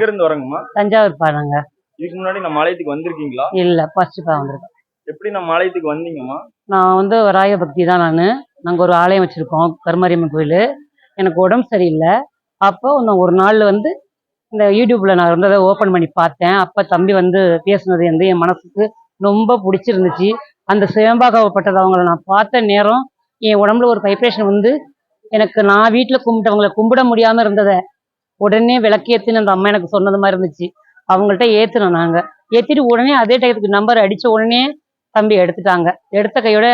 எங்க இருந்து வரோங்கம்மா? தஞ்சாவூர் பாருங்க இதுக்கு முன்னாடி நம்ம ஆலயத்துக்கு வந்திருக்கீங்களா? இல்ல ஃபர்ஸ்ட் பா வந்திருக்கேன். எப்படி நம்ம ஆலயத்துக்கு வந்தீங்கம்மா? நான் வந்து ராய பக்தி தான் நான். நாங்கள் ஒரு ஆலயம் வச்சிருக்கோம் கருமாரியம்மன் கோயில். எனக்கு உடம்பு சரியில்லை. அப்போ நான் ஒரு நாள் வந்து இந்த யூடியூப்ல நான் வந்து அதை ஓப்பன் பண்ணி பார்த்தேன். அப்போ தம்பி வந்து பேசுனது வந்து என் மனசுக்கு ரொம்ப பிடிச்சிருந்துச்சு. அந்த சிவம்பாகப்பட்டது அவங்கள நான் பார்த்த நேரம் என் உடம்புல ஒரு வைப்ரேஷன் வந்து எனக்கு நான் வீட்டில் கும்பிட்டவங்கள கும்பிட முடியாமல் இருந்ததை உடனே விளக்கேற்றின அந்த அம்மா எனக்கு சொன்னது மாதிரி இருந்துச்சு. அவங்கள்ட்ட ஏற்றினோம் நாங்கள் ஏற்றிட்டு உடனே அதே டயத்துக்கு நம்பர் அடித்த உடனே தம்பி எடுத்துட்டாங்க. எடுத்த கையோட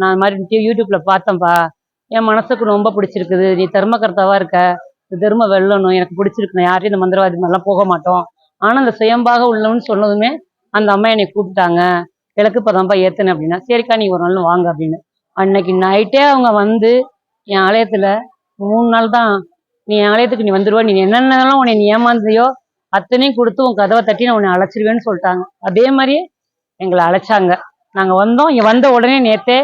நான் மாதிரி யூடியூப்பில் பார்த்தேன்ப்பா. என் மனசுக்கு ரொம்ப பிடிச்சிருக்குது. நீ தர்மகர்த்தாவா இருக்க? தர்ம வெல்லணும். எனக்கு பிடிச்சிருக்கு யாரையும் இந்த மந்திரவாதி மாதிரிலாம் போக மாட்டோம். ஆனால் அந்த சுயம்பாக உள்ளவன்னு சொன்னதுமே அந்த அம்மா என்னை கூப்பிட்டாங்க. கிழக்கு பதம்பா ஏத்துனேன் அப்படின்னா. சரிக்கா நீ ஒரு நாள் வாங்க அப்படின்னு. அன்னைக்கு நைட்டே அவங்க வந்து என் ஆலயத்தில் மூணு நாள் தான் நீ என் ஆலயத்துக்கு நீ வந்துடுவா நீ என்னென்னலாம் உன்னை நீ ஏமாந்தியோ அத்தனையும் கொடுத்து உன் கதவை தட்டி நான் உன்னை அழைச்சிருவேன்னு சொல்லிட்டாங்க. அதே மாதிரியே எங்களை அழைச்சாங்க. நாங்கள் வந்தோம். இங்கே வந்த உடனே நேத்தே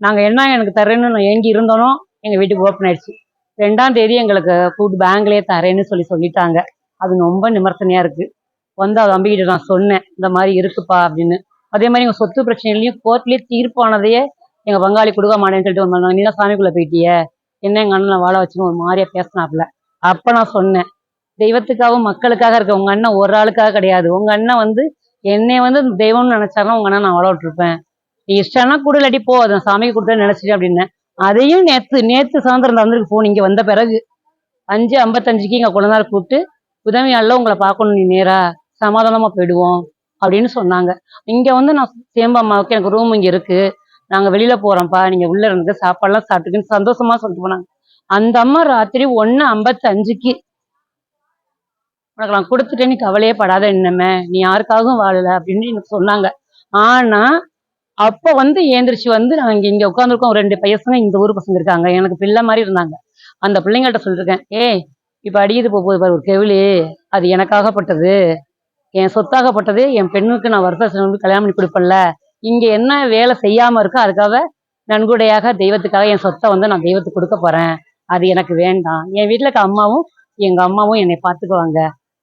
நாங்கள் என்ன எனக்கு தரேன்னு நான் இருந்தோனோ எங்கள் வீட்டுக்கு ஓப்பன் ஆயிடுச்சு. ரெண்டாம் தேதி எங்களுக்கு ஃபுட் பேங்க்லேயே தரேன்னு சொல்லி சொல்லிட்டாங்க. அது ரொம்ப நிமர்த்தனையாக இருக்குது வந்து அது அம்பிக்கிட்ட நான் சொன்னேன். இந்த மாதிரி இருக்குப்பா அப்படின்னு. அதே மாதிரி எங்கள் சொத்து பிரச்சனையிலையும் கோர்ட்லேயே தீர்ப்பானதையே எங்கள் பங்காளி கொடுக்க மாட்டேன்னு சொல்லிட்டு வந்தாங்க. நீ தான் போயிட்டியே. என்ன எங்க அண்ணனை வாழ வச்சுன்னு ஒரு மாதிரியா பேசினாப்புல. அப்ப நான் சொன்னேன் தெய்வத்துக்காகவும் மக்களுக்காக இருக்க உங்க அண்ணன் ஒரு ஆளுக்காக கிடையாது. உங்க அண்ணன் வந்து என்னை வந்து தெய்வம்னு நினைச்சாருன்னா உங்க அண்ணன் நான் வாழ விட்டுருப்பேன். நீ இஷ்டம்னா கூட இல்லாட்டி போ அதை நான் சாமிக்கு கொடுத்தேன்னு நினைச்சிட்டேன் அப்படின்னேன். அதையும் நேத்து நேத்து சாயந்தரம் தந்திருக்கு போன் இங்க வந்த பிறகு. அஞ்சு ஐம்பத்தஞ்சுக்கு எங்க குழந்தை கூப்பிட்டு உதவியால உங்களை பார்க்கணும் நீ நேரா சமாதானமா போயிடுவோம். அப்படின்னு சொன்னாங்க. இங்க வந்து நான் சேம்பம்மாவுக்கு எனக்கு ரூம் இங்க இருக்கு. நாங்க வெளியில போறோம்ப்பா நீங்க உள்ள இருந்து சாப்பாடுலாம் சாப்பிட்டுக்குன்னு சந்தோஷமா சொல்லிட்டு போனாங்க. அந்த அம்மா ராத்திரி ஒண்ணு ஐம்பத்தஞ்சுக்கு உனக்கு நான் கொடுத்துட்டேன் நீ கவலையே படாத இன்னமே நீ யாருக்காகவும் வாழல அப்படின்னு எனக்கு சொன்னாங்க. ஆனா அப்ப வந்து ஏந்திரிச்சு வந்து நாங்க இங்க இங்க உட்காந்துருக்கோம் ரெண்டு பையசங்க இந்த ஊர் பசங்க இருக்காங்க. எனக்கு பிள்ளை மாதிரி இருந்தாங்க. அந்த பிள்ளைங்கள்ட்ட சொல்லிருக்கேன் ஏய் இப்ப அடிக்குது போகுது பாரு ஒரு கெவிலி. அது எனக்காகப்பட்டது. என் சொத்தாகப்பட்டது. என் பெண்ணுக்கு நான் வருஷம் கல்யாணம் பண்ணி கொடுப்பேன்ல. இங்க என்ன வேலை செய்யாம இருக்கோ அதுக்காக நன்கொடையாக தெய்வத்துக்காக என் சொத்தை வந்து நான் தெய்வத்துக்கு கொடுக்க போறேன். அது எனக்கு வேண்டாம். என் வீட்டுல இருக்க அம்மாவும் எங்க அம்மாவும் என்னை பார்த்துக்குவாங்க.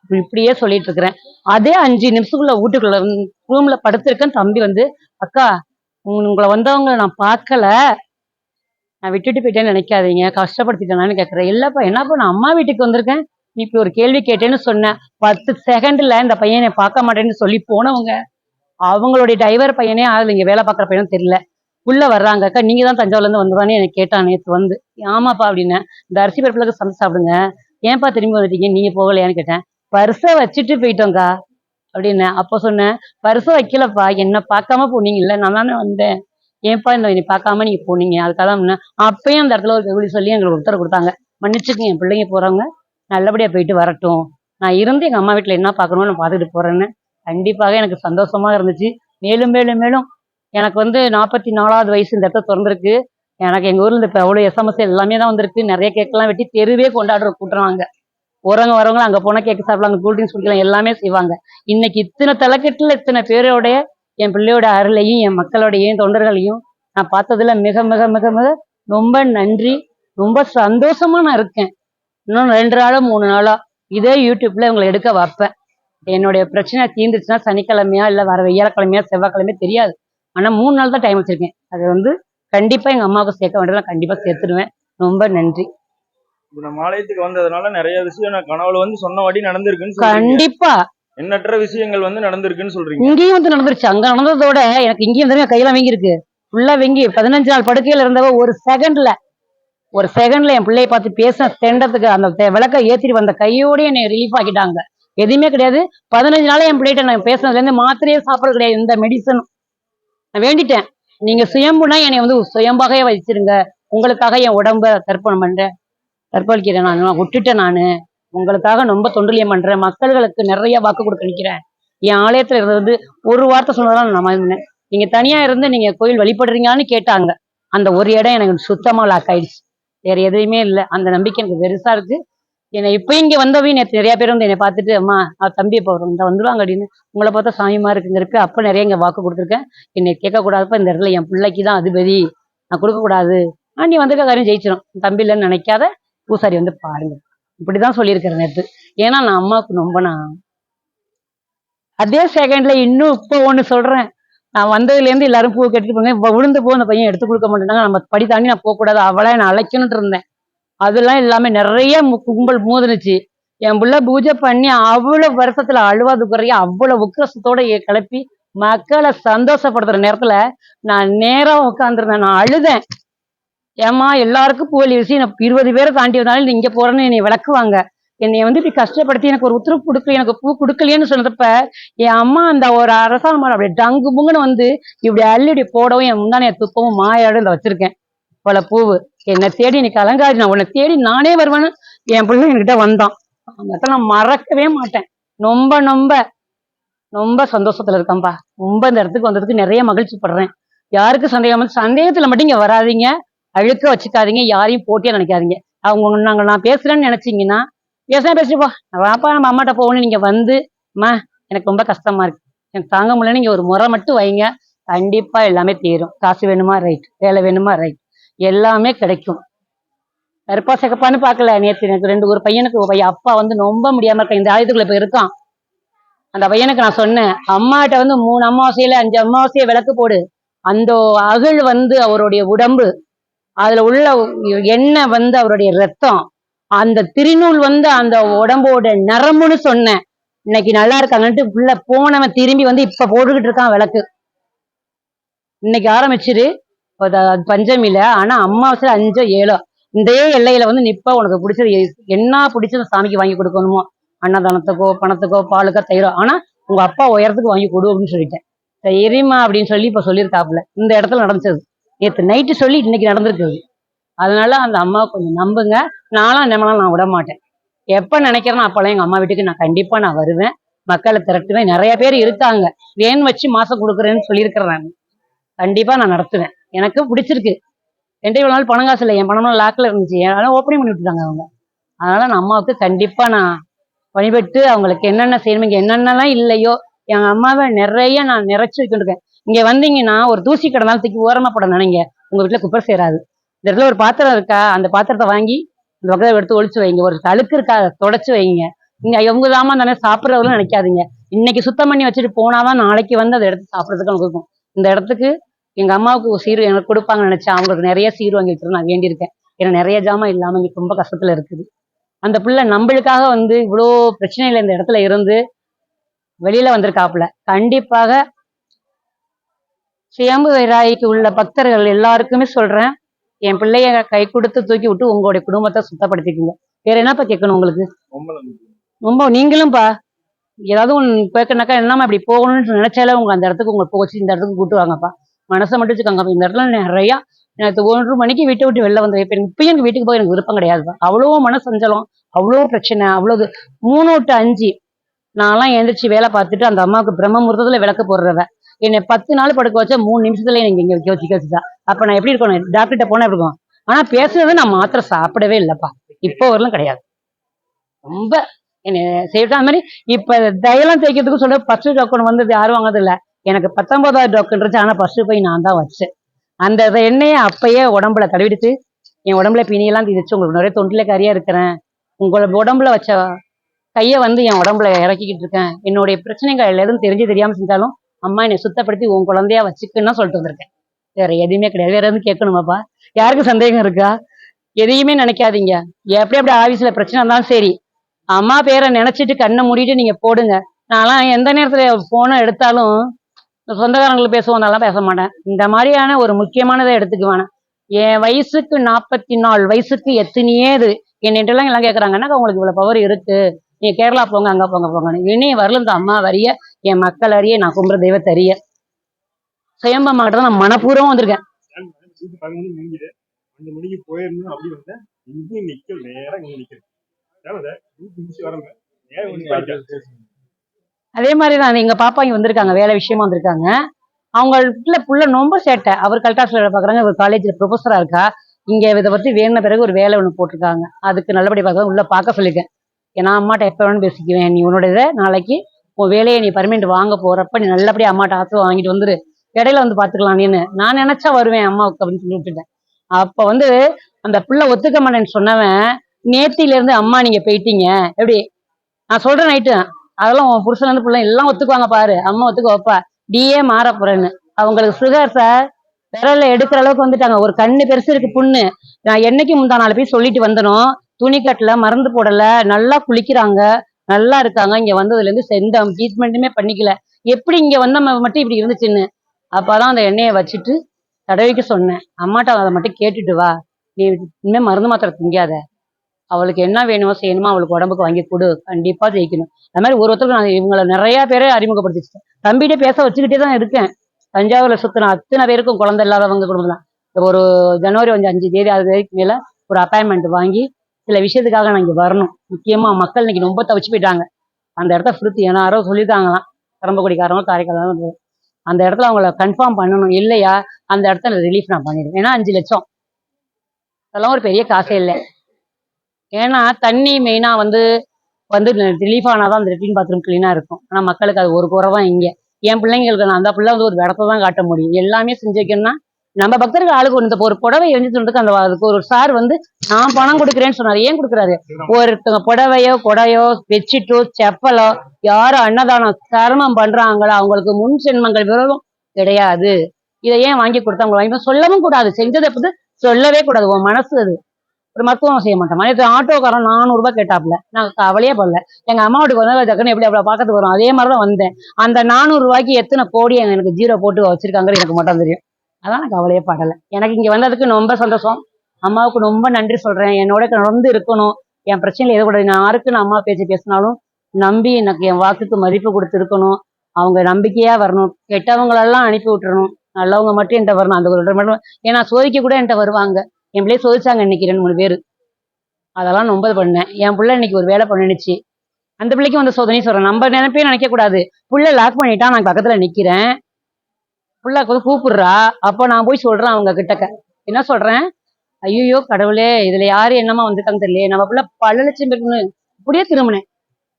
இப்படியே சொல்லிட்டு இருக்கிறேன். அதே அஞ்சு நிமிஷத்துக்குள்ள வீட்டுக்குள்ள ரூம்ல படுத்திருக்கேன். தம்பி வந்து அக்கா உங்களை வந்தவங்க நான் பார்க்கல. நான் விட்டுட்டு போயிட்டேன்னு நினைக்காதீங்க. கஷ்டப்படுத்திட்டேனான்னு கேட்குறேன் இல்லப்பா என்னப்பா நான் அம்மா வீட்டுக்கு வந்திருக்கேன். நீ இப்படி ஒரு கேள்வி கேட்டேன்னு சொன்னேன் பத்து செகண்ட்ல இந்த பையனை பார்க்க மாட்டேன்னு சொல்லி போனவங்க. அவங்களுடைய டிரைவர் பையனே ஆகல இங்க வேலை பார்க்குற பையனும் தெரியல. உள்ள வர்றாங்க அக்கா நீங்க தான் தஞ்சாவூர்ல இருந்து வந்ததானே எனக்கு கேட்டான் நேற்று வந்து. ஆமாப்பா அப்படின்னேன் இந்த அரிசி பருப்புல சமைச்சு சாப்பிடுங்க. ஏன்பா திரும்பி வந்துட்டீங்க? நீங்க போகலையான்னு கேட்டேன். பரிசை வச்சுட்டு போயிட்டோங்க்கா அப்படின்னேன் அப்போ சொன்னேன் பரிசை வைக்கலப்பா என்ன பார்க்காம போனீங்கல்ல நான் தானே வந்தேன். ஏன்பா இந்த நீ பார்க்காம நீங்க போனீங்க? அதுக்காக தான் அப்பயும் அந்த இடத்துல ஒரு கவுளி சொல்லி எங்களுக்கு உத்தரவு கொடுத்தாங்க. மன்னிச்சுக்கங்க என் பிள்ளைங்க போறவங்க நல்லபடியா போயிட்டு வரட்டும். நான் இருந்து எங்க அம்மா வீட்டுல என்ன பார்க்கணும்னு நான் பார்த்துட்டு போறேன்னு கண்டிப்பாக எனக்கு சந்தோஷமாக இருந்துச்சு. மேலும் மேலும் மேலும் எனக்கு வந்து நாற்பத்தி நாலாவது வயசு இந்த இடத்த திறந்திருக்கு எனக்கு எங்கள் ஊரில் இப்போ அவ்வளோ எஸ்எம்எஸ் எல்லாமே தான் வந்திருக்கு. நிறைய கேக்கெல்லாம் வெட்டி தெருவே கொண்டாடுற கூட்டுறாங்க. போறவங்க வரவங்க அங்கே போனால் கேக்கு சாப்பிடலாம் கூல் ட்ரிங்க்ஸ் குடிக்கலாம் எல்லாமே செய்வாங்க. இன்னைக்கு இத்தனை தலைக்கட்டில் இத்தனை பேரோடைய என் பிள்ளையோட அருளையும் என் மக்களோடையும் தொண்டர்களையும் நான் பார்த்ததுல மிக மிக மிக மிக ரொம்ப நன்றி. ரொம்ப சந்தோஷமா நான் இருக்கேன். இன்னும் ரெண்டு நாளோ மூணு நாளோ இதே யூடியூப்ல உங்களை எடுக்க வைப்பேன். என்னுடைய பிரச்சனை தீர்ந்துச்சுன்னா சனிக்கிழமையா இல்ல வர வியாழக்கிழமையா செவ்வாய்க்கிழமையா தெரியாது. ஆனா மூணு நாள் தான் டைம் வச்சிருக்கேன். அது வந்து கண்டிப்பா எங்க அம்மாவுக்கு சேர்க்க வேண்டியது நான் கண்டிப்பா சேர்த்துடுவேன் ரொம்ப நன்றி. நம்ம ஆலயத்துக்கு வந்ததுனால நிறைய விஷயம் நான் கனவுல வந்து சொன்ன வாட்டி நடந்திருக்குன்னு கண்டிப்பா. எண்ணற்ற விஷயங்கள் வந்து நடந்திருக்குன்னு சொல்றீங்க. இங்கேயும் வந்து நடந்துருச்சு. அங்க நடந்ததோட எனக்கு இங்கேயும் தெரியும் கையெல்லாம் வீங்கி இருக்கு ஃபுல்லா வீங்கி பதினஞ்சு நாள் படுக்கையில இருந்தவ ஒரு செகண்ட்ல ஒரு செகண்ட்ல என் பிள்ளைய பார்த்து பேச தெண்டத்துக்கு அந்த விளக்க ஏத்திட்டு வந்த கையோட என்னை ரிலீஃப் ஆக்கிட்டாங்க. எதுவுமே கிடையாது. பதினஞ்சு நாள் என் பிள்ளைகிட்ட நான் பேசுனதுலேருந்து மாத்திரையே சாப்பிட கிடையாது. இந்த மெடிசனும் நான் வேண்டிட்டேன். நீங்க சுயம்புனா என்னை வந்து சுயம்பாகவே வச்சிருங்க. உங்களுக்காக என் உடம்ப தர்ப்பணம் பண்றேன் தற்பளிக்கிறேன் நான். நான் விட்டுட்டேன் நான். உங்களுக்காக ரொம்ப தொண்டுலியம் பண்றேன் மக்கள்களுக்கு நிறைய வாக்கு கொடுக்க நினைக்கிறேன். என் ஆலயத்துல இருந்து வந்து ஒரு வார்த்தை சொன்னதான் நான் மறந்தேன் நீங்க தனியா இருந்து நீங்க கோயில் வழிபடுறீங்களான்னு கேட்டாங்க. அந்த ஒரு இடம் எனக்கு சுத்தமா லாக் ஆயிடுச்சு. வேற எதுவுமே இல்லை. அந்த நம்பிக்கை எனக்கு பெருசா இருக்கு. என்னை இப்போ இங்கே வந்தவையும் நேற்று நிறைய பேர் வந்து என்னை பார்த்துட்டு அம்மா தம்பி இப்போ இந்த வந்துடுவாங்க அப்படின்னு உங்களை பார்த்தா சாமிமா இருக்குங்கிறப்ப அப்போ நிறைய இங்கே வாக்கு கொடுத்துருக்கேன். என்னை கேட்கக்கூடாதுப்பா இந்த இடத்துல என் பிள்ளைக்கு தான் அதிபதி. நான் கொடுக்கக்கூடாது. ஆ நீ வந்திருக்க காரியம் ஜெயிச்சிடும் தம்பி இல்லைன்னு நினைக்காத பூசாரி வந்து பாருங்க. இப்படிதான் சொல்லியிருக்கிறேன் நேற்று ஏன்னா நான் அம்மாவுக்கு ரொம்ப நான் அதே செகண்ட்ல இன்னும் இப்போ ஒன்று சொல்கிறேன் நான் வந்ததுலேருந்து எல்லாரும் பூ கட்டிட்டு போங்க இப்போ விழுந்து போ அந்த பையன் எடுத்து கொடுக்க மாட்டேனாங்க நம்ம படி தாண்டி நான் போகக்கூடாது. அவளை நான் அழைக்கணுன்ட்டு இருந்தேன். அதெல்லாம் எல்லாமே நிறைய கும்பல் மோதுனுச்சு. என் பிள்ளை பூஜை பண்ணி அவ்வளவு வருஷத்துல அழுவாது குறைய அவ்வளவு உக்கிரசத்தோட கிளப்பி மக்களை சந்தோஷப்படுத்துற நேரத்துல நான் நேரம் உட்காந்துருந்தேன் நான் அழுதேன். ஏமா எல்லாருக்கும் போலி விஷயம். நான் இருபது பேரை தாண்டி வந்தாலும் நீ இங்க போறேன்னு என்னை விளக்குவாங்க. என்னை வந்து இப்படி கஷ்டப்படுத்தி எனக்கு ஒரு உத்தரவு கொடுக்கல எனக்கு பூ கொடுக்கலையேன்னு சொன்னதப்ப என் அம்மா அந்த ஒரு அரசாங்கம் அப்படி அப்படியே டங்கு புங்குன்னு வந்து இப்படி அள்ளி இப்படி போடவும் என் முந்தானே துப்பவும் மாயாடும் இந்த வச்சிருக்கேன். பல பூவு. என்னை தேடி இன்னைக்கு அலங்காரி நான் உன்னை தேடி நானே வருவேன்னு என் பிள்ளை என்கிட்ட வந்தான். அந்த இடத்துல நான் மறக்கவே மாட்டேன். ரொம்ப ரொம்ப ரொம்ப சந்தோஷத்துல இருக்கேன்ப்பா ரொம்ப இந்த இடத்துக்கு வந்ததுக்கு நிறைய மகிழ்ச்சி படுறேன். யாருக்கு சந்தேகம் வந்து சந்தேகத்துல மட்டும் இங்க வராதீங்க. அழுக்க வச்சுக்காதீங்க. யாரையும் போட்டியா நினைக்காதீங்க. அவங்க நாங்க நான் பேசுறேன்னு நினைச்சீங்கன்னா பேசினா பேசிட்டு போ. வாப்பா நம்ம அம்மாட்ட போகணும் நீங்க வந்து அம்மா எனக்கு ரொம்ப கஷ்டமா இருக்கு. எனக்கு தாங்க முடியல நீங்க ஒரு முறை மட்டும் வைங்க. கண்டிப்பா எல்லாமே தீரும். காசு வேணுமா? ரைட் வேலை வேணுமா? ரைட் எல்லாமே கிடைக்கும். கருப்பா சிகப்பான்னு பார்க்கல. நேற்று எனக்கு ரெண்டு ஒரு பையனுக்கு ஒரு பையன் அப்பா வந்து ரொம்ப முடியாம இருக்க இந்த ஆயுதத்துக்குள்ள இப்ப இருக்கான். அந்த பையனுக்கு நான் சொன்னேன் அம்மாட்ட வந்து மூணு அமாவாசையில அஞ்சு அமாவாசையை விளக்கு போடு. அந்த அகழ் வந்து அவருடைய உடம்பு. அதுல உள்ள எண்ணெய் வந்து அவருடைய ரத்தம். அந்த திருநூல் வந்து அந்த உடம்போட நரம்புன்னு சொன்னேன். இன்னைக்கு நல்லா இருக்காங்கன்ட்டு உள்ள போனவன் திரும்பி வந்து இப்ப போட்டுக்கிட்டு இருக்கான் விளக்கு. இன்னைக்கு ஆரம்பிச்சிரு. அது ஆனா அம்மாவாசையில அஞ்சோ ஏழோ இந்த எல்லையில வந்து நிப்ப உனக்கு பிடிச்சது என்ன பிடிச்சது சாமிக்கு வாங்கி கொடுக்கணுமோ? அன்னதானத்துக்கோ பணத்துக்கோ பாலுக்கோ தயிரோ. ஆனா உங்க அப்பா உயரத்துக்கு வாங்கி கொடு அப்படின்னு சொல்லிட்டேன். சரிம்மா அப்படின்னு சொல்லி இப்ப சொல்லியிருக்காப்புல. இந்த இடத்துல நடந்தது நேற்று நைட்டு சொல்லி இன்னைக்கு நடந்திருக்குது. அதனால அந்த அம்மாவை கொஞ்சம் நம்புங்க. நானும் நம்மளாம் நான் விட மாட்டேன் எப்ப நினைக்கிறேனோ அப்பெல்லாம் எங்க அம்மா வீட்டுக்கு நான் கண்டிப்பா நான் வருவேன். மக்களை திரட்டுவேன். நிறைய பேர் இருக்காங்க. வேன் வச்சு மாசம் கொடுக்குறேன்னு சொல்லியிருக்கிறேன். நான் கண்டிப்பா நான் நடத்துவேன். எனக்கு பிடிச்சிருக்கு. ரெண்டே இவ்வளோ நாள் பணம் காசு இல்லை. என் பணம்லாம் லாக்கில் இருந்துச்சு. அதனால ஓப்பனிங் பண்ணி விட்டுட்டாங்க அவங்க. அதனால நான் அம்மாவுக்கு கண்டிப்பாக நான் வழிபட்டு அவங்களுக்கு என்னென்ன செய்யணும் இங்கே என்னென்னலாம் இல்லையோ எங்கள் அம்மாவை நிறைய நான் நிறைச்சி வைக்கிட்டுருக்கேன் இங்கே வந்தீங்கன்னா ஒரு தூசி கிடந்தாலும் தூக்கி ஓரமாக போட நினைங்க. உங்கள் வீட்டில் குப்பை சேராது. இந்த இடத்துல ஒரு பாத்திரம் இருக்கா? அந்த பாத்திரத்தை வாங்கி இந்த பக்கத்தை எடுத்து ஒழிச்சு வைங்க. ஒரு தழுக்கு இருக்கா? அதை தொடச்சு வைங்க. இங்க இவங்க தாமா தானே சாப்பிட்றவங்களும் நினைக்காதீங்க. இன்னைக்கு சுத்தம் பண்ணி வச்சுட்டு போனாதான் நாளைக்கு வந்து அதை எடுத்து சாப்பிட்றதுக்கு நமக்கு இருக்கும். இந்த இடத்துக்கு எங்க அம்மாவுக்கு ஒரு சீர் எனக்கு கொடுப்பாங்கன்னு நினைச்சேன். அவங்களுக்கு நிறைய சீர் வாங்கி வச்சிருந்து நான் வேண்டியிருக்கேன். ஏன்னா நிறைய ஜாமான் இல்லாம இன்னைக்கு ரொம்ப கஷ்டத்துல இருக்குது. அந்த பிள்ளை நம்மளுக்காக வந்து இவ்வளோ பிரச்சனையில இந்த இடத்துல இருந்து வெளியில வந்திருக்காப்புல. கண்டிப்பாக சுயம்பு வைராய்க்கு உள்ள பக்தர்கள் எல்லாருக்குமே சொல்றேன். என் பிள்ளைய கை கொடுத்து தூக்கி விட்டு உங்களுடைய குடும்பத்தை சுத்தப்படுத்திக்கோங்க. வேற என்னப்பா கேட்கணும் உங்களுக்கு? ரொம்ப நீங்களும்ப்பா ரொம்ப ஏதாவது ஒன்று கேட்கனாக்கா என்னம்மா இப்படி போகணும்னு நினைச்சாலே உங்க அந்த இடத்துக்கு உங்களை போச்சு இந்த இடத்துக்கு கூட்டு வாங்கப்பா. மனசை மட்டும் வச்சுக்காங்க. இந்த இடத்துல நிறையா எனக்கு ஒன்று மணிக்கு வீட்டை விட்டு வெளில வந்து இப்போ எனக்கு இப்பயும் எனக்கு வீட்டுக்கு போய் எனக்கு விருப்பம் கிடையாது. அவ்வளோ மனசஞ்சலம் அவ்வளோ பிரச்சனை அவ்வளோ மூணு விட்டு அஞ்சு நான்லாம் எழுந்திரிச்சு வேலை பார்த்துட்டு அந்த அம்மாவுக்கு பிரம்ம முகூர்த்தத்தில் விளக்கு போடுறவ. என்னை பத்து நாள் படுக்க வச்சா மூணு நிமிஷத்துல எனக்கு இங்கே வைக்க வச்சுக்க வச்சுதா அப்போ நான் எப்படி இருக்கணும்? டாக்டர்கிட்ட போனால் எப்படி இருக்கும்? ஆனால் பேசுனதை நான் மாத்திரை சாப்பிடவே இல்லைப்பா. இப்போ வரலாம் கிடையாது. ரொம்ப என்ன செய்யற மாதிரி இப்போ தையெல்லாம் தேய்க்கிறதுக்கு சொல்ல ஃபர்ஸ்ட் டாக்டர் வந்தது யாரும் வாங்குறது எனக்கு பத்தொன்பதாவது டோக்கன் இருந்துச்சு. ஆனால் ஃபர்ஸ்ட் போய் நான் தான் வச்சேன். அந்த எண்ணெயை அப்பயே உடம்புல தடவிடுத்து என் உடம்புல பிணியெல்லாம் தீர்த்து உங்களுக்கு நிறைய தொண்டில கறியா இருக்கிறேன். உங்களை உடம்புல வச்ச கையை வந்து என் உடம்புல இறக்கிக்கிட்டு இருக்கேன். என்னுடைய பிரச்சனைகள் எதுவும் தெரிஞ்சு தெரியாமல் செஞ்சாலும் அம்மா என்னை சுத்தப்படுத்தி உன் குழந்தையா வச்சுக்குன்னு சொல்லிட்டு வந்திருக்கேன். வேற எதுவுமே கிடையாது. வேற எதுவும் கேட்கணுமாப்பா? யாருக்கு சந்தேகம் இருக்கா? எதையுமே நினைக்காதீங்க. எப்படி அப்படி ஆஃபீஸில் பிரச்சனை இருந்தாலும் சரி. அம்மா பேரை நினைச்சிட்டு கண்ணை மூடிட்டு நீங்க போடுங்க. நான்லாம் எந்த நேரத்தில் ஃபோனை எடுத்தாலும் சொந்தக்காரங்களுக்கு பேசுவோம் அதெல்லாம் பேச மாட்டேன். இந்த மாதிரியான ஒரு முக்கியமானதை எடுத்துக்குவேன். என் வயசுக்கு நாற்பத்தி நாலு வயசுக்கு எத்தனையே இது என்னிட்டலாம் எல்லாம் கேட்குறாங்கன்னா உங்களுக்கு இவ்வளோ பவர் இருக்கு. நீங்க கேரளா போங்க அங்க போங்க போங்கன்னு. இனி வரல இந்த அம்மா வரிய என் மக்கள் அறிய நான் கும்புற தெய்வத்தை அறிய. சுயம்பம்மா கிட்ட நான் மனப்பூர்வம் வந்திருக்கேன். ரெண்டு மணிக்கு போயிருந்தோம் அப்படி வந்தேன் இங்கேயும் நிக்க நேரா இங்க நிக்கிறேன் அதே மாதிரி தான் எங்க பாப்பா இங்க வந்திருக்காங்க வேலை விஷயமா வந்திருக்காங்க. அவங்க புள்ள ரொம்ப சேட்டை. அவர் கல்டாஸ்ல வேலை பாக்குறாங்க ஒரு காலேஜ்ல ப்ரொஃபஸரா இருக்கா? இங்க இதை பத்தி வேணுன பிறகு ஒரு வேலை ஒன்று போட்டிருக்காங்க. அதுக்கு நல்லபடி பார்க்க உள்ள பார்க்க சொல்லியிருக்கேன் ஏன்னா அம்மாட்ட எப்போ வேணும் பேசிக்குவேன். நீ உன்னோட இதை நாளைக்கு உன் வேலையை நீ பர்மனெண்ட் வாங்க போறப்ப நீ நல்லபடியா அம்மாட்ட ஆசை வாங்கிட்டு வந்துரு. இடையில வந்து பாத்துக்கலாம் நீனு. நான் நினைச்சா வருவேன் அம்மாவுக்கு அப்படின்னு சொல்லி விட்டுட்டேன். அப்ப வந்து அந்த புள்ள ஒத்துக்க மாட்டேன்னு சொன்னவன் நேத்தில இருந்து அம்மா நீங்க போயிட்டீங்க. எப்படி? நான் சொல்றேன் நைட்டு அதெல்லாம் உன் புருஷன் வந்து பிள்ளை எல்லாம் ஒத்துக்குவாங்க பாரு. அம்மா ஒத்துக்க வைப்பா. டிஏ மாற போறேன்னு. அவங்களுக்கு சுகர் சார் விரல எடுக்கிற அளவுக்கு வந்துட்டாங்க. ஒரு கண்ணு பெருசு இருக்கு புண்ணு. நான் என்னைக்கு முந்தா நாலு போய் சொல்லிட்டு வந்தனும் துணி கட்டல மருந்து போடல நல்லா குளிக்கிறாங்க நல்லா இருக்காங்க. இங்க வந்ததுல இருந்து எந்த ட்ரீட்மெண்ட்டுமே பண்ணிக்கல. எப்படி இங்க வந்த மட்டும் இப்படி இருந்துச்சுன்னு. அப்பதான் அந்த எண்ணெயை வச்சுட்டு தடவிக்க சொன்னேன். அம்மாட்ட அதை மட்டும் கேட்டுட்டு வா. நீ இனிமே மருந்து மாத்திரை திங்காத. அவளுக்கு என்ன வேணுமோ செய்யணுமோ அவளுக்கு உடம்புக்கு வாங்கி கொடு. கண்டிப்பா ஜெயிக்கணும். அது மாதிரி ஒரு ஒருத்தருக்கு நான் இவங்களை நிறைய பேரை அறிமுகப்படுத்திச்சிட்டேன் தம்பிகிட்டே பேச வச்சுக்கிட்டே தான் இருக்கேன். தஞ்சாவூர்ல சுத்தின அத்தனை பேருக்கும் குழந்தை இல்லாதவங்க குடும்பம் தான் ஒரு ஜனவரி கொஞ்சம் அஞ்சு தேதி ஆறு தேதிக்கு மேல ஒரு அப்பாயின்மெண்ட் வாங்கி சில விஷயத்துக்காக நான் இங்கே வரணும். முக்கியமா மக்கள் இன்னைக்கு ரொம்ப தவிச்சு போயிட்டாங்க. அந்த இடத்த ஃப்ருத்தி யாரோ சொல்லியிருக்காங்களாம். கரம்பக்குடிக்காரங்க காரைக்காலம் அந்த இடத்துல அவங்கள கன்ஃபார்ம் பண்ணணும். இல்லையா? அந்த இடத்துல ரிலீஃப் நான் பண்ணிடுவேன். ஏன்னா அஞ்சு லட்சம். அதெல்லாம் ஒரு பெரிய காசே இல்லை. ஏன்னா தண்ணி மெயினாக வந்து வந்து ரிலீஃப் ஆனால் தான் அந்த லெட்டின் பாத்ரூம் க்ளீனாக இருக்கும். ஆனால் மக்களுக்கு அது ஒரு குறை தான் என் பிள்ளைங்களுக்கு நான் அந்த பிள்ளை வந்து ஒரு இடத்த தான் காட்ட முடியும். எல்லாமே செஞ்சு வைக்கணும்னா நம்ம பக்தர்கள் ஆளுக்கு ஒன்று ஒரு புடவை எரிஞ்சு சொல்றதுக்கு அந்த அதுக்கு ஒரு சார் வந்து நான் பணம் கொடுக்குறேன்னு சொன்னார். ஏன் கொடுக்குறாரு? ஒருத்தவங்க புடவையோ கொடையோ பெட்ஷீட்டோ செப்பலோ யாரும் அன்னதானம் சருமம் பண்றாங்களோ அவங்களுக்கு முன் சென்மங்கள் விரோதம் கிடையாது. இதை ஏன் வாங்கி கொடுத்தவங்க வாங்கி சொல்லவும் கூடாது. செஞ்சதை பத்தி சொல்லவே கூடாது. உன் மனசு அது. ஒரு மருத்துவம் செய்ய மாட்டோம் நேற்று ஆட்டோக்காரன் நானூறு கேட்டாப்ல நான் கவலையே படல எங்க அம்மா வீட்டுக்கு வந்தா டக்குன்னு எப்படி அவ்வளவு பார்க்கறது வரும். அதே மாதிரி தான் வந்தேன். அந்த நானூறு ரூபாய்க்கு எத்தனை கோடி எனக்கு ஜீரோ போட்டு வச்சிருக்காங்கன்னு எனக்கு மட்டும் தெரியும். அதான் நான் கவலையே படல. எனக்கு இங்க வந்ததுக்கு ரொம்ப சந்தோஷம். அம்மாவுக்கு ரொம்ப நன்றி சொல்றேன். என்னோட நடந்து இருக்கணும். என் பிரச்சனையில எதுக்கூடாது நான் யாருக்கு நான் அம்மா பேச்சு பேசினாலும் நம்பி எனக்கு என் வாக்குக்கு மதிப்பு கொடுத்துருக்கணும். அவங்க நம்பிக்கையா வரணும். கெட்டவங்களெல்லாம் அனுப்பி விட்டுறணும். நல்லவங்க மட்டும் என்கிட்ட வரணும். அந்த மட்டும் ஏன்னா சோதிக்க கூட என்கிட்ட வருவாங்க. என் பிள்ளைய சோதிச்சாங்க இன்னைக்கு ரெண்டு மூணு பேர். அதெல்லாம் ரொம்ப பண்ணேன். என் பிள்ளை இன்னைக்கு ஒரு வேலை பண்ணுச்சு அந்த பிள்ளைக்கு வந்து சோதனை சொல்றேன். நம்ம நினைப்பே நினைக்க கூடாது புள்ள லாக் பண்ணிட்டா நான் பக்கத்துல நிக்கிறேன். புள்ள வந்து கூப்பிடுறா. அப்போ நான் போய் சொல்றேன் அவங்க கிட்டக்க என்ன சொல்றேன்? ஐயோ கடவுளே இதுல யாரு என்னமா வந்திருக்காங்க தெரியல நம்ம பிள்ளை பல லட்சம் பேருக்குன்னு இப்படியே திரும்பினேன்.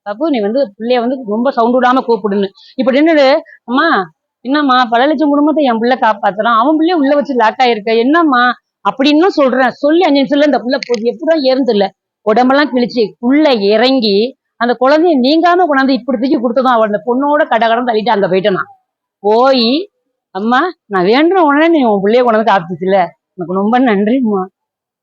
அப்போ நீ வந்து பிள்ளைய வந்து ரொம்ப சவுண்ட் விடாம கூப்பிடுன்னு. இப்படி நின்னுடு. அம்மா என்னம்மா பல லட்சம் குடும்பத்தை என் பிள்ளை காப்பாத்துறான். அவன் பிள்ளைய உள்ள வச்சு லாக் ஆயிருக்க. என்னம்மா அப்படின்னு சொல்றேன். சொல்லி அஞ்சு நிமிஷத்துல இந்த புள்ள போகுது எப்படிதான் ஏறுந்து உடம்பெல்லாம் கிழிச்சு உள்ள இறங்கி அந்த குழந்தைய நீங்காம கொண்டாந்து இப்படி தூக்கி கொடுத்ததும் அவள் அந்த பொண்ணோட கடகடம் தள்ளிட்டு அங்க போயிட்டேன் நான். போய் அம்மா நான் வேண்டுற உடனே நீ உன் பிள்ளைய கொண்டாந்து காப்பிச்சுல எனக்கு ரொம்ப நன்றிம்மா.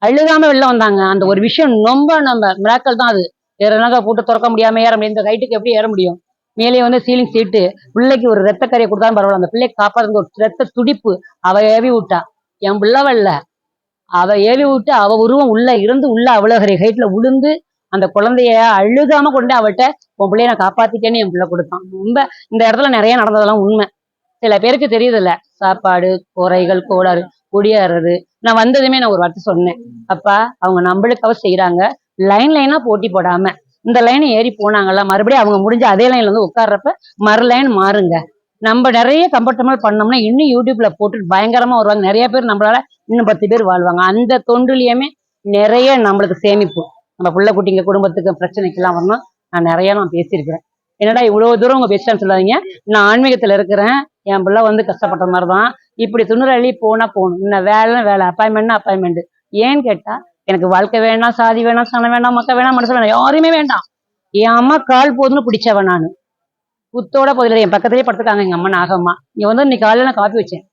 அழுகாம வெளில வந்தாங்க. அந்த ஒரு விஷயம் ரொம்ப நம்ம மிராக்கள் தான் அது. வேற என்னக்கா போட்டு திறக்க முடியாம ஏற முடியும்? இந்த ஹைட்டுக்கு எப்படி ஏற முடியும்? மேலே வந்து சீலிங் சீட்டு பிள்ளைக்கு ஒரு ரத்த கரையை கொடுத்தாலும் பரவாயில்ல. அந்த பிள்ளைக்கு காப்பாறது ஒரு ரத்த துடிப்பு அவ ஏவி விட்டா. என் பிள்ளவல்ல அவ ஏவி விட்டு அவ உருவம் உள்ள இருந்து உள்ள அவ்வளவு ஹைட்ல உளுந்து அந்த குழந்தைய அழுகாம கொண்டு அவட்ட உன் பிள்ளைய நான் காப்பாத்திட்டேன்னு என் பிள்ளை கொடுத்தான். ரொம்ப இந்த இடத்துல நிறைய நடந்ததெல்லாம் உண்மை. சில பேருக்கு தெரியுதுல்ல சாப்பாடு குறைகள் கோளாறு குடியேறது நான் வந்ததுமே நான் ஒரு வார்த்தை சொன்னேன். அப்பா அவங்க நம்மளுக்காக செய்யறாங்க லைன் லைனா போட்டி போடாம இந்த லைன் ஏறி போனாங்கல்ல மறுபடியும் அவங்க முடிஞ்ச அதே லைன்ல வந்து உட்கார்றப்ப மறு லைன் மாறுங்க. நம்ம நிறைய கம்ஃபர்டபுள் பண்ணோம்னா இன்னும் யூடியூப்ல போட்டு பயங்கரமா வருவாங்க. நிறைய பேர் நம்மளால இன்னும் பத்து பேர் வாழ்வாங்க. அந்த தொண்டுலயுமே நிறைய நம்மளுக்கு சேமிப்பு. நம்ம பிள்ளை குட்டிங்க குடும்பத்துக்கு பிரச்சனைக்கெல்லாம் வரணும். நான் நிறைய நான் பேசியிருக்கிறேன். என்னடா இவ்வளவு தூரம் உங்க பேசிட்டான்னு சொல்லாதீங்க. நான் ஆன்மீகத்துல இருக்கிறேன். என் பிள்ளை வந்து கஷ்டப்பட்ட மாதிரி தான் இப்படி துணுரளி போனா போகணும் இன்னும் வேலை வேலை. அப்பாயின்மெண்ட்னா அப்பாயின்மெண்ட் ஏன்னு கேட்டா எனக்கு வாழ்க்கை வேணாம் சாதி வேணாம் சனம் வேணாம் மக்கள் வேணாம் மனசு வேணாம். யாருமே வேண்டாம். என் அம்மா கால் போதுன்னு பிடிச்சவன் நான். புத்தோட போதில்லை என் பக்கத்துலயே படுத்துக்காங்க எங்க அம்மா நாகம்மா. இங்கே வந்து இன்னைக்கு காலையில நான் காப்பி வச்சேன்.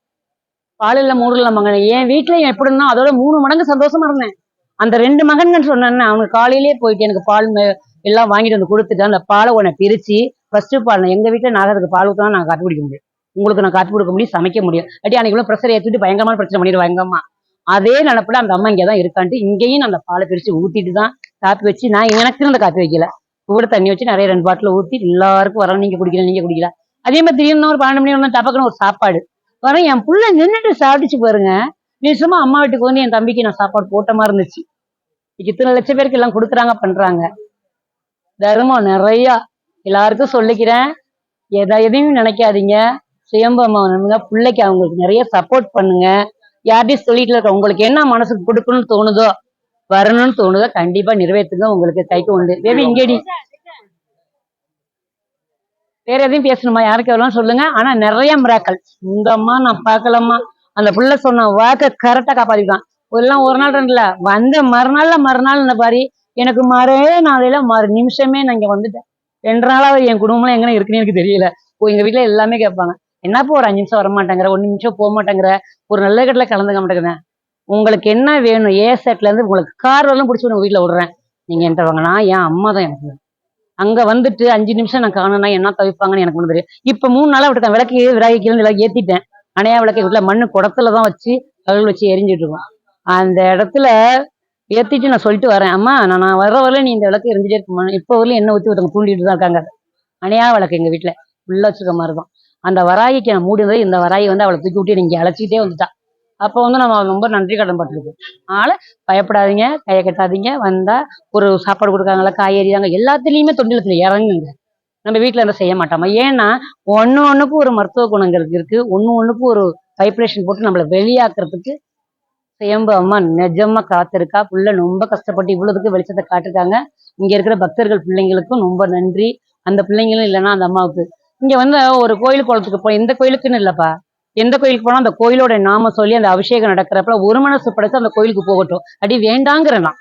காலையில் மூணு இல்லை மகன் என் வீட்டுல எப்படின்னா அதோட மூணு மடங்கு சந்தோஷமா இருந்தேன். அந்த ரெண்டு மகன்கள் சொன்னேன்னா அவனுக்கு காலையிலேயே போயிட்டு எனக்கு பால் மே- எல்லாம் வாங்கிட்டு வந்து கொடுத்துட்டு அந்த பாலை உன்னை பிரித்து ஃபர்ஸ்ட் பால் எங்க வீட்டில் நாகத்துக்கு பால் ஊற்றினா நான் காப்பி குடிக்க முடியும். உங்களுக்கு நான் காப்பி கொடுக்க முடியும் சமைக்க முடியும். அடி அன்னைக்குள்ள ப்ரெஷர் ஏற்றிட்டு பயங்கரமான பிரச்சனை பண்ணிடுவாங்க எங்க அம்மா. அதே நினப்பில் அந்த அம்மா இங்கே தான் இருக்கான்ட்டு இங்கேயும் நான் அந்த பாலை பிரித்து ஊத்திட்டு தான் காப்பி வச்சு நான் எனக்குன்னு அந்த காப்பி வைக்கல. கூட தண்ணி வச்சு நிறைய ரெண்டு பாட்டில் ஊற்றி எல்லாருக்கும் வரணும் நீங்கள் குடிக்கல நீங்கள் குடிக்கல. அதே மாதிரி திடீர்னு ஒரு பன்னெண்டு மணி ஒன்று டபக்குன்னு ஒரு சாப்பாடு. வர என் புள்ள நின்றுட்டு சாப்பிட்டுச்சு பாருங்க. நீ சும்மா அம்மா வீட்டுக்கு வந்து என் தம்பிக்கு நான் சாப்பாடு போட்ட மாதிரி இருந்துச்சு. இன்னைக்கு இத்தனை லட்சம் பேருக்கு எல்லாம் கொடுக்குறாங்க பண்றாங்க. தர்மம் நிறையா. எல்லாருக்கும் சொல்லிக்கிறேன். எதை எதையும் நினைக்காதீங்க. சுயம்பமாக பிள்ளைக்கு அவங்களுக்கு நிறைய சப்போர்ட் பண்ணுங்க. யார்ட்டையும் சொல்லிட்டு இருக்க உங்களுக்கு என்ன மனசுக்கு கொடுக்கணும்னு தோணுதோ வரணும்னு தோணுதோ? கண்டிப்பா நிறைவேற்றுங்க உங்களுக்கு கைக்கு உண்டு. பேபி இங்கேடி வேற எதையும் பேசணுமா? யாருக்கு எவ்வளவு சொல்லுங்க. ஆனா நிறைய மிராக்கள். இந்த அம்மா நான் பார்க்கலம்மா. அந்த புள்ள சொன்ன வாக்க கரெக்டா காப்பாத்திக்கலாம் எல்லாம் ஒரு நாள் ரெண்டுல வந்த மறுநாள்ல மறுநாள் இந்த பாரி? எனக்கு மறவே நாளையில மறு. நிமிஷமே நான் இங்க வந்துட்டேன். ரெண்டு நாளாவது என் குடும்பம்லாம் எங்கன இருக்குன்னு எனக்கு தெரியல. ஓ எங்க வீட்ல எல்லாமே கேட்பாங்க. என்னப்போ ஒரு அஞ்சு நிமிஷம் வர மாட்டேங்கிற ஒரு நிமிஷம் போக மாட்டேங்கிற? ஒரு நல்ல கட்டில கலந்துக்க மாட்டேங்கிறேன். உங்களுக்கு என்ன வேணும் ஏ செட்ல இருந்து உங்களுக்கு கார் வரலாம் பிடிச்சி உங்க வீட்டுல விடுறேன். நீங்க என்கிட்ட நான் என் அம்மா தான் எனக்கு. அங்க வந்துட்டு அஞ்சு நிமிஷம் நான் காணும்னா என்ன தவிப்பாங்கன்னு எனக்கு ஒன்று தெரியும் இப்ப மூணு நாளா விட்டுட்டேன். விளக்கு விராகிக்கல விளக்கு ஏத்திட்டேன். அணையா விளக்கு வீட்டுல மண்ணு குடத்துல தான் வச்சு கல் வச்சு எரிஞ்சிட்டு இருக்கோம். அந்த இடத்துல ஏத்திட்டு நான் சொல்லிட்டு வரேன். அம்மா நான் நான் வர வரல நீ இந்த விளக்கு எரிஞ்சிட்டே இருக்குமா இப்போ வரல என்ன ஊற்றி ஒருத்தவங்க தூண்டிட்டு தான் இருக்காங்க. அணையா விளக்கு எங்க வீட்டுல உள்ள வச்சிருக்க மாதிரி தான். அந்த வராயிக்கு நான் மூடினது இந்த வராயை வந்து அவளை தூக்கி விட்டு நீங்க அழைச்சிக்கிட்டே வந்துட்டா. அப்போ வந்து நம்ம ரொம்ப நன்றி கடன் பட்டிருக்கோம் அதனால பயப்படாதீங்க கையை கட்டாதீங்க. வந்தா ஒரு சாப்பாடு கொடுக்காங்களா காய்கறி தாங்க எல்லாத்துலேயுமே தொண்டிலத்தில் இறங்குங்க. நம்ம வீட்டில் இருந்தால் செய்ய மாட்டோமா? ஏன்னா ஒன்று ஒன்றுக்கும் ஒரு மருத்துவ குணங்கள் இருக்கு. ஒன்று ஒன்றுக்கும் ஒரு வைப்ரேஷன் போட்டு நம்மளை வெளியாக்குறதுக்கு சேம்பு அம்மா நிஜமா காத்திருக்கா? புள்ள ரொம்ப கஷ்டப்பட்டு இவ்வளவுக்கு வெளிச்சத்தை காட்டிருக்காங்க. இங்க இருக்கிற பக்தர்கள் பிள்ளைங்களுக்கும் ரொம்ப நன்றி. அந்த பிள்ளைங்களும் இல்லைன்னா அந்த அம்மாவுக்கு. இங்க வந்து ஒரு கோயில் குளத்துக்கு போ எந்த கோயிலுக்குன்னு இல்லப்பா. எந்த கோயிலுக்கு போனா அந்த கோயிலோட நாம சொல்லி அந்த அபிஷேகம் நடக்கிறப்ப ஒரு மனசு படைச்சு அந்த கோயிலுக்கு போகட்டும். அடி வேண்டாங்கிறேன் நான்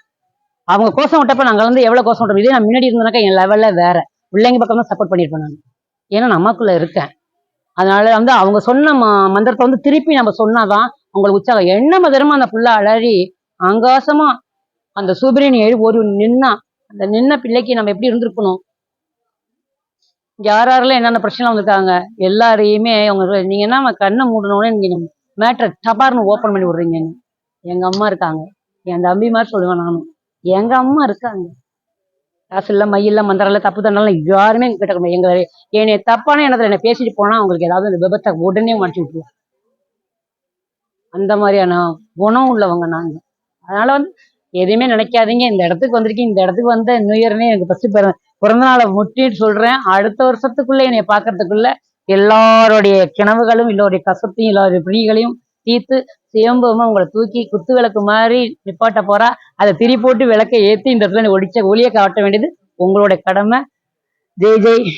அவங்க கோஷம் விட்டப்ப நாங்க வந்து எவ்வளவு கோஷம் விட்டோம்? இதே நான் முன்னாடி இருந்தனாக்கா என் லெவல்ல வேற. பிள்ளைங்க பக்கம் தான் சப்போர்ட் பண்ணிருப்பேன் நான். ஏன்னா நமக்குள்ள இருக்கேன். அதனால வந்து அவங்க சொன்ன ம- மந்திரத்தை வந்து திருப்பி நம்ம சொன்னாதான் அவங்களுக்கு உற்சாகம். என்ன மதுரமா அந்த புள்ள அலறி ஆங்காசமா அந்த சூரியன் எழு ஒரு நின்னா அந்த நின்ன பிள்ளைக்கு நம்ம எப்படி இருந்திருக்கணும்? யார் யாரெல்லாம் என்னென்ன பிரச்சனை வந்திருக்காங்க எல்லாரையுமே அவங்க நீங்க என்ன கண்ணை மூடணும்னு நீங்க மேட்ரை டபார்னு ஓப்பன் பண்ணி விடுறீங்கன்னு எங்க அம்மா இருக்காங்க. என் தம்பி மாதிரி சொல்லுவேன் நானும் எங்க அம்மா இருக்காங்க. காசு இல்ல மையில்ல மந்திரம் இல்ல தப்பு தண்டாலும் யாருமே எங்க கிட்ட எங்க என்னை தப்பான இடத்துல என்ன பேசிட்டு போனா அவங்களுக்கு ஏதாவது இந்த விபத்தை உடனே மாட்டி விட்டுருவோம். அந்த மாதிரியான குணம் உள்ளவங்க நாங்க. அதனால வந்து எதையுமே நினைக்காதீங்க. இந்த இடத்துக்கு வந்திருக்கீங்க இந்த இடத்துக்கு வந்த நியூ இயர்னே எனக்கு ஃபர்ஸ்ட் பிறந்த நாளை முட்டிட்டு சொல்றேன். அடுத்த வருஷத்துக்குள்ள என்னை பார்க்கறதுக்குள்ள எல்லாருடைய கனவுகளும் எல்லோருடைய கசத்தையும் எல்லாருடைய பிணிகளையும் தீர்த்து சேம்புமா உங்களை தூக்கி குத்து விளக்கு மாதிரி நிப்பாட்ட போறா. அதை திரி போட்டு விளக்கை ஏத்தி இந்த இடத்துல ஒடிச்ச ஒளியை காட்ட வேண்டியது உங்களோட கடமை. ஜெய் ஜெய்.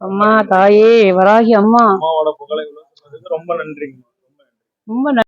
அம்மா தாயே வராகி அம்மா. ரொம்ப நன்றிங்க ரொம்ப